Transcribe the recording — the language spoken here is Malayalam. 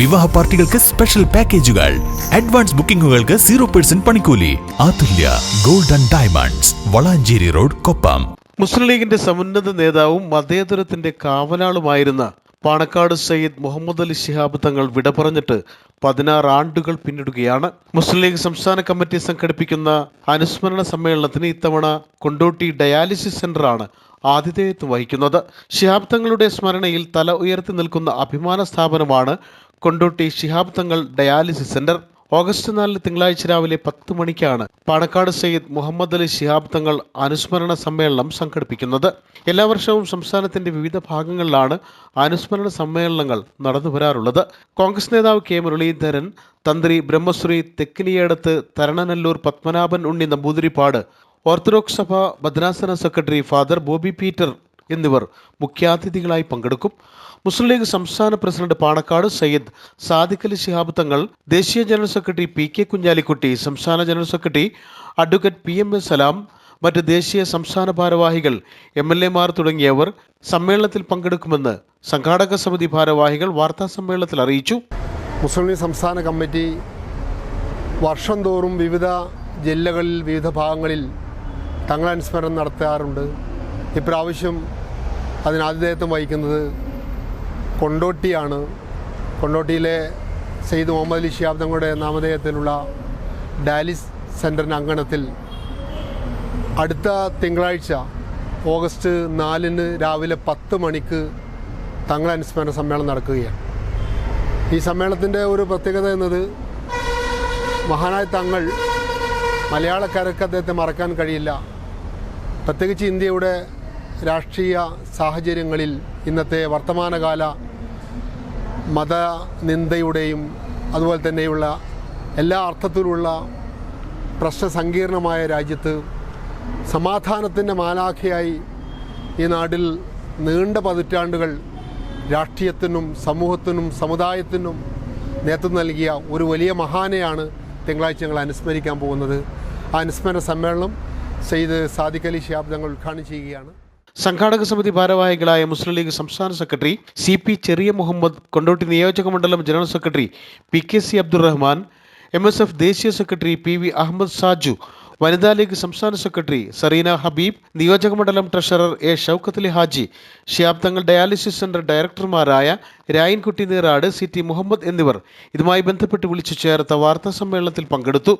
വിവാഹ പാർട്ടികൾക്ക് സ്പെഷ്യൽ പാക്കേജുകൾ അഡ്വാൻസ് ബുക്കിംഗുകൾക്ക് സീറോ പെർസെന്റ് പണിക്കൂലി. Athulya golden diamonds Valanchery road Koppam. Muslim ലീഗിന്റെ സമുന്നത നേതാവും മതേതരത്തിന്റെ കാവലാളുമായിരുന്ന പാണക്കാട് സയ്യിദ് മുഹമ്മദ് അലി ശിഹാബ് തങ്ങൾ വിട പറഞ്ഞിട്ട് പതിനാറ് ആണ്ടുകൾ പിന്നിടുകയാണ്. മുസ്ലിം ലീഗ് സംസ്ഥാന കമ്മിറ്റി സംഘടിപ്പിക്കുന്ന അനുസ്മരണ സമ്മേളനത്തിന് ഇത്തവണ കൊണ്ടോട്ടി ഡയാലിസിസ് സെന്ററാണ് ആതിഥേയത്വം വഹിക്കുന്നത്. ശിഹാബ് തങ്ങളുടെ സ്മരണയിൽ തല ഉയർത്തി നിൽക്കുന്ന അഭിമാന സ്ഥാപനമാണ് Kondotty Shihab Thangal dialysis centre. August നാലിന് തിങ്കളാഴ്ച രാവിലെ പത്ത് മണിക്കാണ് പാണക്കാട് സയ്യിദ് മുഹമ്മദ് അലി ശിഹാബ് തങ്ങൾ അനുസ്മരണ സമ്മേളനം സംഘടിപ്പിക്കുന്നത്. എല്ലാ വർഷവും സംസ്ഥാനത്തിന്റെ വിവിധ ഭാഗങ്ങളിലാണ് അനുസ്മരണ സമ്മേളനങ്ങൾ നടന്നു വരാറുള്ളത്. കോൺഗ്രസ് നേതാവ് കെ മുരളീധരൻ തന്ത്രി ബ്രഹ്മശ്രീ തെക്കിനിയടത്ത് തരണനല്ലൂർ പത്മനാഭൻ ഉണ്ണി നമ്പൂതിരിപ്പാട് ഓർത്തഡോക്സ് സഭ ഭദ്രാസന സെക്രട്ടറി ഫാദർ ബോബി പീറ്റർ എന്നിവർ മുഖ്യാതിഥികളായി പങ്കെടുക്കും. മുസ്ലിം ലീഗ് സംസ്ഥാന പ്രസിഡന്റ് പാണക്കാട് സയ്യിദ് സാദിഖ് അലി ശിഹാബ് തങ്ങൾ ദേശീയ general secretary P K Kunhalikutty സംസ്ഥാന general secretary advocate P M S Salam മറ്റ് ദേശീയ സംസ്ഥാന ഭാരവാഹികൾ എം എൽ എമാർ തുടങ്ങിയവർ സമ്മേളനത്തിൽ പങ്കെടുക്കുമെന്ന് സംഘാടക സമിതി ഭാരവാഹികൾ വാർത്താ സമ്മേളനത്തിൽ അറിയിച്ചു. മുസ്ലിം ലീഗ് സംസ്ഥാന കമ്മിറ്റി വർഷം തോറും വിവിധ ജില്ലകളിൽ വിവിധ ഭാഗങ്ങളിൽ തങ്ങളനുസ്മരണം നടത്താറുണ്ട്. ഇപ്രാവശ്യം അതിനാതിഥേയത്വം വഹിക്കുന്നത് കൊണ്ടോട്ടിയാണ്. കൊണ്ടോട്ടിയിലെ സെയ്ദ് മുഹമ്മദ് അലി ഷിയാബ് തങ്ങളുടെ നാമധേയത്തിലുള്ള ഡാലിസ് സെന്ററിന്റെ അങ്കണത്തിൽ അടുത്ത തിങ്കളാഴ്ച ഓഗസ്റ്റ് നാലിന് രാവിലെ പത്ത് മണിക്ക് തങ്ങൾ അനുസ്മരണ സമ്മേളനം നടക്കുകയാണ്. ഈ സമ്മേളനത്തിന്റെ ഒരു പ്രത്യേകത എന്നത് മഹാനായ തങ്ങൾ മലയാളക്കാർക്ക് അദ്ദേഹത്തെ മറക്കാൻ കഴിയില്ല. പ്രത്യേകിച്ച് ഇന്ത്യയുടെ രാഷ്ട്രീയ സാഹചര്യങ്ങളിൽ ഇന്നത്തെ വർത്തമാനകാല മതനിന്ദയുടെയും അതുപോലെ തന്നെയുള്ള എല്ലാ അർത്ഥത്തിലുള്ള പ്രശ്നസങ്കീർണമായ രാജ്യത്ത് സമാധാനത്തിന്റെ മാലാഖയായി ഈ നാട്ടിൽ നീണ്ട പതിറ്റാണ്ടുകൾ രാഷ്ട്രീയത്തിനും സമൂഹത്തിനും സമുദായത്തിനും നേതൃത്വം നൽകിയ ഒരു വലിയ മഹാനെയാണ് തിങ്കളാഴ്ച ഞങ്ങൾ അനുസ്മരിക്കാൻ പോകുന്നത്. ആ അനുസ്മരണ സമ്മേളനം സെയ്ദ് സാദിഖ് അലി ഷിയാബ് തങ്ങൾ ഉദ്ഘാടനം ചെയ്യുകയാണ്. സംഘാടക സമിതി ഭാരവാഹികളായ മുസ്ലിം ലീഗ് സംസ്ഥാന secretary C P Cheriya Muhammad Kondotty നിയോജക മണ്ഡലം general secretary P K C Abdurahman M S F ദേശീയ secretary P V Ahammed Saju Vanitha League സംസ്ഥാന സെക്രട്ടറി സറീന ഹബീബ് നിയോജക മണ്ഡലം treasurer A Shoukath Ali Haji Shiyab Thangal dialysis centre ഡയറക്ടർമാരായ Rayankutty Neerad C T Muhammad എന്നിവർ ഇതുമായി ബന്ധപ്പെട്ട് വിളിച്ചു ചേർത്ത വാർത്താ സമ്മേളനത്തിൽ പങ്കെടുത്തു.